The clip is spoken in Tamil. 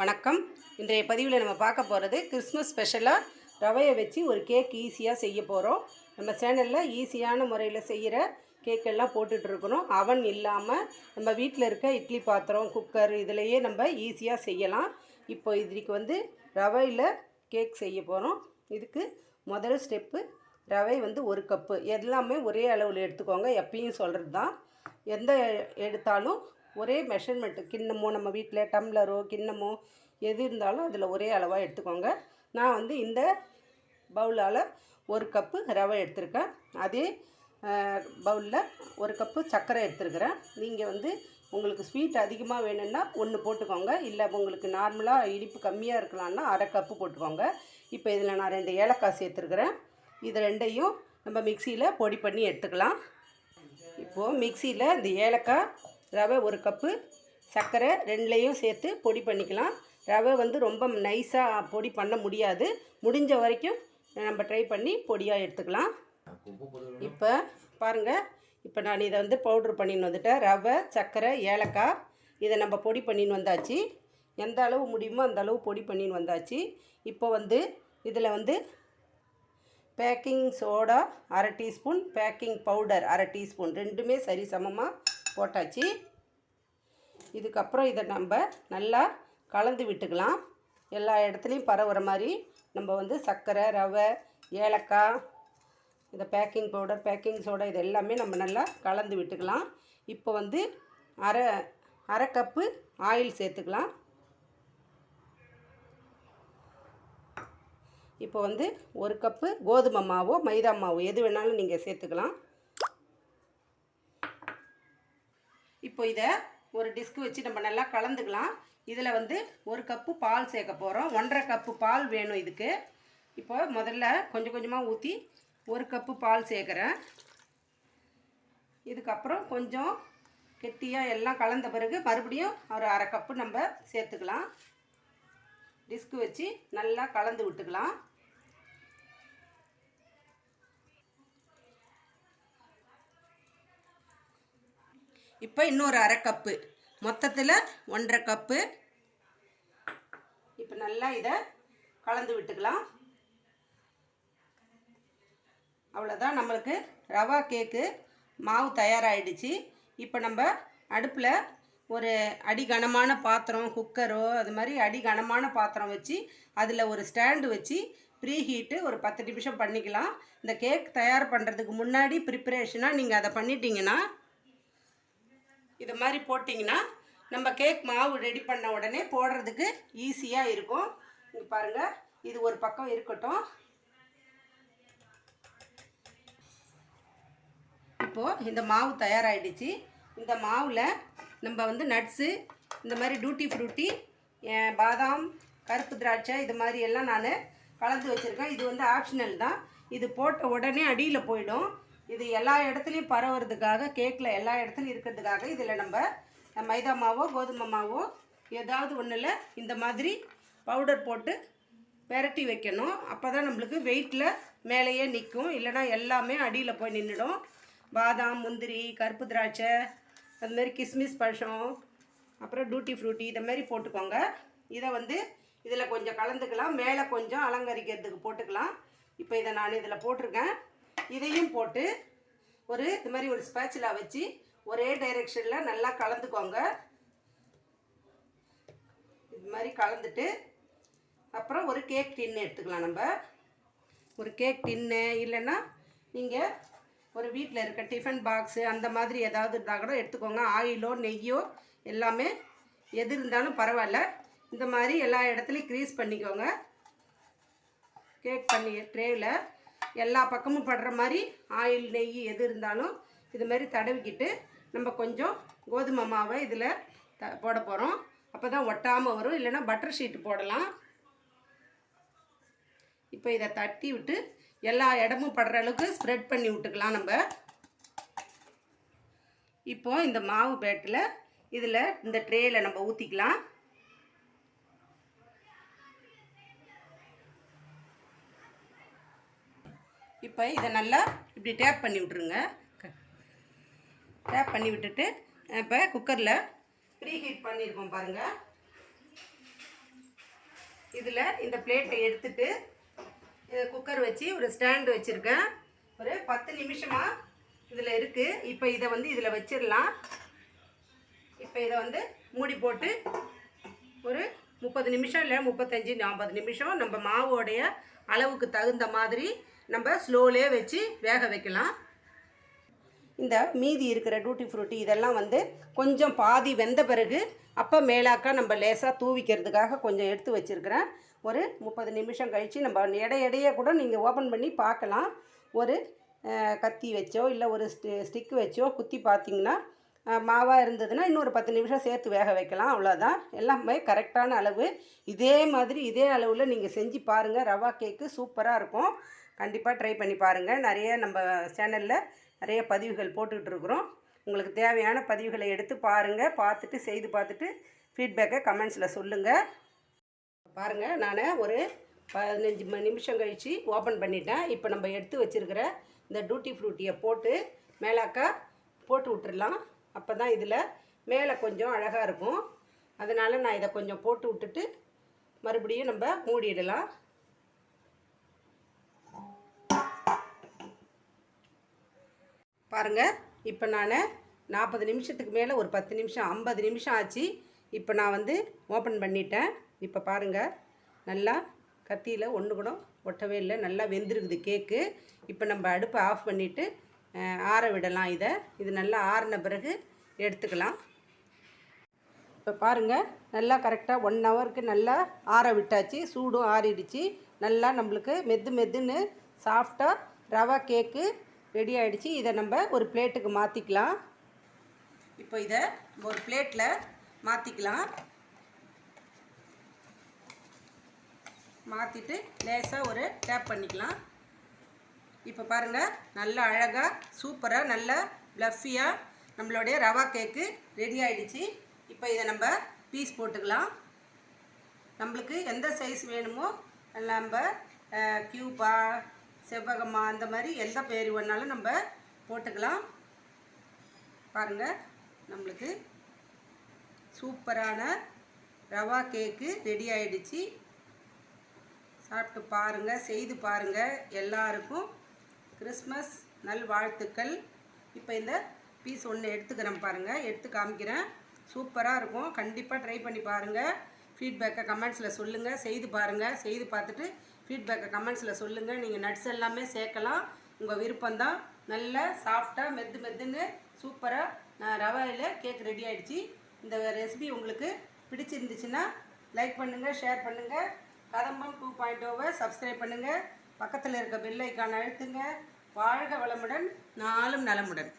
வணக்கம். இன்றைய பதிவில் நம்ம பார்க்க போகிறது கிறிஸ்மஸ் ஸ்பெஷலாக ரவையை வச்சு ஒரு கேக் ஈஸியாக செய்ய போகிறோம் நம்ம சேனலில் ஈஸியான முறையில் செய்கிற கேக்கெல்லாம் போட்டுட்ருக்குறோம் அவன் இல்லாமல் நம்ம வீட்டில் இருக்க இட்லி பாத்திரம் குக்கர் இதிலையே நம்ம ஈஸியாக செய்யலாம். இப்போ இதுக்கு வந்து ரவையில் கேக் செய்ய போகிறோம் இதுக்கு முதல் ஸ்டெப்பு ரவை வந்து ஒரு கப்பு எல்லாமே ஒரே அளவில் எடுத்துக்கோங்க. எப்பயும் சொல்கிறது தான் எந்த எடுத்தாலும் ஒரே மெஷர்மெண்ட்டு கிண்ணமோ நம்ம வீட்டில் டம்ளரோ கிண்ணமோ எது இருந்தாலும் அதில் ஒரே அளவாக எடுத்துக்கோங்க. நான் வந்து இந்த பவுலால் ஒரு கப்பு ரவை எடுத்திருக்கேன். அதே பவுலில் ஒரு கப்பு சர்க்கரை எடுத்துருக்கிறேன். நீங்கள் வந்து உங்களுக்கு ஸ்வீட் அதிகமாக வேணும்னா ஒன்று போட்டுக்கோங்க. இல்லை உங்களுக்கு நார்மலாக இனிப்பு கம்மியாக இருக்கலாம்னா அரை கப்பு போட்டுக்கோங்க. இப்போ இதில் நான் ரெண்டு ஏலக்காய் சேர்த்துருக்குறேன். இது ரெண்டையும் நம்ம மிக்சியில் பொடி பண்ணி எடுத்துக்கலாம். இப்போது மிக்சியில் இந்த ஏலக்காய் ரவை ஒரு கப்பு சர்க்கரை ரெண்டுலேயும் சேர்த்து பொடி பண்ணிக்கலாம். ரவை வந்து ரொம்ப நைஸாக பொடி பண்ண முடியாது. முடிஞ்ச வரைக்கும் நம்ம ட்ரை பண்ணி பொடியாக எடுத்துக்கலாம். இப்போ பாருங்கள் இப்போ நான் இதை வந்து பவுட்ரு பண்ணின்னு வந்துட்டேன். ரவை சர்க்கரை ஏலக்காய் இதை நம்ம பொடி பண்ணின்னு வந்தாச்சு. எந்த அளவு முடியுமோ அந்த அளவு பொடி பண்ணின்னு வந்தாச்சு. இப்போ வந்து இதில் வந்து பேக்கிங் சோடா அரை டீஸ்பூன் பேக்கிங் பவுடர் அரை டீஸ்பூன் ரெண்டுமே சரி சமமாக போட்டாச்சு. இதுக்கப்புறம் இதை நம்ம நல்லா கலந்து விட்டுக்கலாம். எல்லா இடத்துலையும் பரவுற மாதிரி நம்ம வந்து சர்க்கரை ரவை ஏலக்காய் இந்த பேக்கிங் பவுடர் பேக்கிங் சோடா இது எல்லாமே நம்ம நல்லா கலந்து விட்டுக்கலாம். இப்போ வந்து அரை அரை கப்பு ஆயில் சேர்த்துக்கலாம். இப்போ வந்து ஒரு கப்பு கோதுமை மாவோ மைதா மாவோ எது வேணாலும் நீங்கள் சேர்த்துக்கலாம். இப்போ இதை ஒரு டிஸ்க் வச்சு நம்ம நல்லா கலந்துக்கலாம். இதில் வந்து ஒரு கப்பு பால் சேர்க்க போகிறோம் ஒன்றரை கப்பு பால் வேணும் இதுக்கு. இப்போ முதல்ல கொஞ்சம் கொஞ்சமாக ஊற்றி ஒரு கப்பு பால் சேர்க்குறேன். இதுக்கப்புறம் கொஞ்சம் கெட்டியாக எல்லாம் கலந்த பிறகு மறுபடியும் ஒரு அரை கப்பு நம்ம சேர்த்துக்கலாம். டிஸ்க் வச்சு நல்லா கலந்து விட்டுக்கலாம். இப்போ இன்னொரு அரை கப்பு. மொத்தத்தில் ஒன்றரை கப்பு. இப்போ நல்லா இதை கலந்து விட்டுக்கலாம். அவ்வளோதான் நம்மளுக்கு ரவா கேக்கு மாவு தயாராகிடுச்சு இப்போ நம்ம அடுப்பில் ஒரு அடி கனமான பாத்திரம் குக்கரோ அது மாதிரி அடி கனமான பாத்திரம் வச்சு அதில் ஒரு ஸ்டாண்டு வச்சு ப்ரீ ஹீட்டு ஒரு பத்து நிமிஷம் பண்ணிக்கலாம். இந்த கேக் தயார் பண்ணுறதுக்கு முன்னாடி ப்ரிப்பரேஷனாக நீங்கள் அதை பண்ணிட்டீங்கன்னா இது மாதிரி போட்டிங்கன்னா நம்ம கேக் மாவு ரெடி பண்ண உடனே போடுறதுக்கு ஈஸியாக இருக்கும். இங்கே பாருங்கள் இது ஒரு பக்கம் இருக்கட்டும். இப்போது இந்த மாவு தயாராகிடுச்சு இந்த மாவில் நம்ம வந்து நட்ஸு இந்த மாதிரி டூட்டி ஃப்ரூட்டி பாதாம் கருப்பு திராட்சை இது மாதிரி எல்லாம் நான் கலந்து வச்சுருக்கேன். இது வந்து ஆப்ஷனல் தான். இது போட்ட உடனே அடியில் போயிடும். இது எல்லா இடத்துலையும் பரவுறதுக்காக கேக்கில் எல்லா இடத்துலையும் இருக்கிறதுக்காக இதில் நம்ம மைதா மாவோ கோதுமை மாவோ ஏதாவது ஒன்றில் இந்த மாதிரி பவுடர் போட்டு பெரட்டி வைக்கணும். அப்போ தான் நம்மளுக்கு வெயிட்டில் மேலேயே நிற்கும் இல்லைனா எல்லாமே அடியில் போய் நின்றுடும் பாதாம் முந்திரி கருப்பு திராட்சை அதுமாரி கிஸ்மிஸ் பழம் அப்புறம் டூட்டி ஃப்ரூட்டி இதை மாதிரி போட்டுக்கோங்க. இதை வந்து இதில் கொஞ்சம் கலந்துக்கலாம். மேலே கொஞ்சம் அலங்கரிக்கிறதுக்கு போட்டுக்கலாம். இப்போ இதை நான் இதில் போட்டிருக்கேன். இதையும் போட்டு ஒரு இது மாதிரி ஒரு ஸ்பேச்சிலா வச்சு ஒரே டைரெக்ஷனில் நல்லா கலந்துக்கோங்க. இது மாதிரி கலந்துட்டு அப்புறம் ஒரு கேக் டின்னு எடுத்துக்கலாம் நம்ம. ஒரு கேக் டின்னு இல்லைன்னா நீங்கள் ஒரு வீட்டில் இருக்க டிஃபன் பாக்ஸு அந்த மாதிரி ஏதாவது இருந்தால் கூட எடுத்துக்கோங்க. ஆயிலோ நெய்யோ எல்லாமே எது இருந்தாலும் பரவாயில்ல. இந்த மாதிரி எல்லா இடத்துலையும் க்ரீஸ் பண்ணிக்கோங்க. கேக் பண்ணி ட்ரேவில் எல்லா பக்கமும் படுற மாதிரி ஆயில் நெய் எது இருந்தாலும் இது மாதிரி தடவிக்கிட்டு நம்ம கொஞ்சம் கோதுமை மாவை இதில் த போட போகிறோம் அப்போ தான் ஒட்டாமல் வரும். இல்லைன்னா பட்டர் ஷீட் போடலாம். இப்போ இதை தட்டி விட்டு எல்லா இடமும் படுற அளவுக்கு ஸ்ப்ரெட் பண்ணி விட்டுக்கலாம் நம்ம. இப்போ இந்த மாவு பேட்டில் இதில் இந்த ட்ரேயில் நம்ம ஊற்றிக்கலாம் இப்போ இதை நல்லா இப்படி டேப் பண்ணி விட்ருங்க டேப் பண்ணி விட்டுட்டு இப்போ குக்கரில் ப்ரீ ஹீட் பண்ணியிருக்கோம் பாருங்கள் இதில் இந்த பிளேட்டை எடுத்துட்டு குக்கர் வச்சு ஒரு ஸ்டாண்டு வச்சுருக்கேன். ஒரு பத்து நிமிஷமாக இதில் இருக்குது இப்போ இதை வந்து இதில் வச்சிடலாம். இப்போ இதை வந்து மூடி போட்டு ஒரு முப்பது நிமிஷம் இல்லை முப்பத்தஞ்சு நாற்பது நிமிஷம் நம்ம மாவோடைய அளவுக்கு தகுந்த மாதிரி நம்ம ஸ்லோலே வச்சு வேக வைக்கலாம். இந்த மீதி இருக்கிற டூட்டி ஃப்ரூட்டி இதெல்லாம் வந்து கொஞ்சம் பாதி வெந்த பிறகு அப்போ மேலாக்கா நம்ம லேசாக தூவிக்கிறதுக்காக கொஞ்சம் எடுத்து வச்சுருக்கிறேன். ஒரு முப்பது நிமிஷம் கழித்து நம்ம எடை எடையே கூட நீங்கள் ஓப்பன் பண்ணி பார்க்கலாம். ஒரு கத்தி வச்சோ இல்லை ஒரு ஸ்டி ஸ்டிக் வச்சோ குத்தி பார்த்தீங்கன்னா மாவாக இருந்ததுன்னா இன்னொரு பத்து நிமிஷம் சேர்த்து வேக வைக்கலாம். அவ்வளோதான் எல்லாமே கரெக்டான அளவு. இதே மாதிரி இதே அளவில் நீங்கள் செஞ்சு பாருங்கள் ரவா கேக்கு சூப்பராக இருக்கும். கண்டிப்பாக ட்ரை பண்ணி பாருங்கள் நிறைய நம்ம சேனலில் நிறைய பதிவுகள் போட்டுக்கிட்டு இருக்கிறோம். உங்களுக்கு தேவையான பதிவுகளை எடுத்து பாருங்கள் பார்த்துட்டு செய்து பார்த்துட்டு ஃபீட்பேக்கை கமெண்ட்ஸில் சொல்லுங்கள் பாருங்கள் நான் ஒரு பதினஞ்சு நிமிஷம் கழித்து ஓப்பன் பண்ணிட்டேன். இப்போ நம்ம எடுத்து வச்சுருக்கிற இந்த டூட்டி ஃப்ரூட்டியை போட்டு மேலாக்கா போட்டு விட்டுடலாம் அப்போ தான் இதில் மேலே கொஞ்சம் அழகாக இருக்கும். அதனால் நான் இதை கொஞ்சம் போட்டு விட்டுட்டு மறுபடியும் நம்ம மூடிடலாம். பாருங்கள் இப்போ நான் நாற்பது நிமிஷத்துக்கு மேலே ஒரு பத்து நிமிஷம் ஐம்பது நிமிஷம் ஆச்சு. இப்போ நான் வந்து ஓப்பன் பண்ணிட்டேன். இப்போ பாருங்கள் நல்லா கத்தியில் ஒன்று கூட ஒட்டவே இல்லை. நல்லா வெந்திருக்குது கேக்கு. இப்போ நம்ம அடுப்பை ஆஃப் பண்ணிவிட்டு ஆற விடலாம் இதை. இது நல்லா ஆறின பிறகு எடுத்துக்கலாம். இப்போ பாருங்கள் நல்லா கரெக்டாக ஒன் ஹவருக்கு நல்லா ஆற விட்டாச்சு. சூடும் ஆறிடுச்சு. நல்லா நம்மளுக்கு மெது மெதுன்னு சாஃப்டாக ரவா கேக்கு ரெடி ஆகிடுச்சு இதை நம்ம ஒரு பிளேட்டுக்கு மாற்றிக்கலாம் இப்போ இதை ஒரு பிளேட்டில் மாற்றிக்கலாம் மாற்றிட்டு லேசாக ஒரு டேப் பண்ணிக்கலாம். இப்போ பாருங்கள் நல்லா அழகாக சூப்பராக நல்ல ப்ளஃபியாக நம்மளுடைய ரவா கேக்கு ரெடி ஆகிடுச்சு இப்போ இதை நம்ம பீஸ் போட்டுக்கலாம். நம்மளுக்கு எந்த சைஸ் வேணுமோ நம்ம க்யூப்பா செவ்வகமா அந்த மாதிரி எந்த பேர் வேணாலும் நம்ம போட்டுக்கலாம். பாருங்கள் நம்மளுக்கு சூப்பரான ரவா கேக்கு ரெடி ஆகிடுச்சு சாப்பிட்டு பாருங்கள் செய்து பாருங்கள் எல்லாருக்கும். கிறிஸ்மஸ் நல்வாழ்த்துக்கள் இப்போ இந்த பீஸ் ஒன்று எடுத்துக்கிறேன் பாருங்கள் எடுத்து காமிக்கிறேன். சூப்பராக இருக்கும். கண்டிப்பாக ட்ரை பண்ணி பாருங்கள் ஃபீட்பேக்கை கமெண்ட்ஸில் சொல்லுங்கள் செய்து பாருங்கள் செய்து பார்த்துட்டு ஃபீட்பேக்கை கமெண்ட்ஸில் சொல்லுங்கள் நீங்கள் நட்ஸ் எல்லாமே சேர்க்கலாம். உங்கள் விருப்பம்தான். நல்ல சாஃப்டாக மெத்து மெத்துன்னு சூப்பராக நான் ரவையில் கேக் ரெடி ஆகிடுச்சி இந்த ரெசிபி உங்களுக்கு பிடிச்சிருந்துச்சுன்னா லைக் பண்ணுங்கள் ஷேர் பண்ணுங்கள் கதம்பம் டூ பாயிண்ட் ஓவை சப்ஸ்கிரைப் பண்ணுங்கள் பக்கத்தில் இருக்க பெல் ஐக்கான் அழுத்துங்க. வாழ்க வளமுடன். நாளும் நலமுடன்.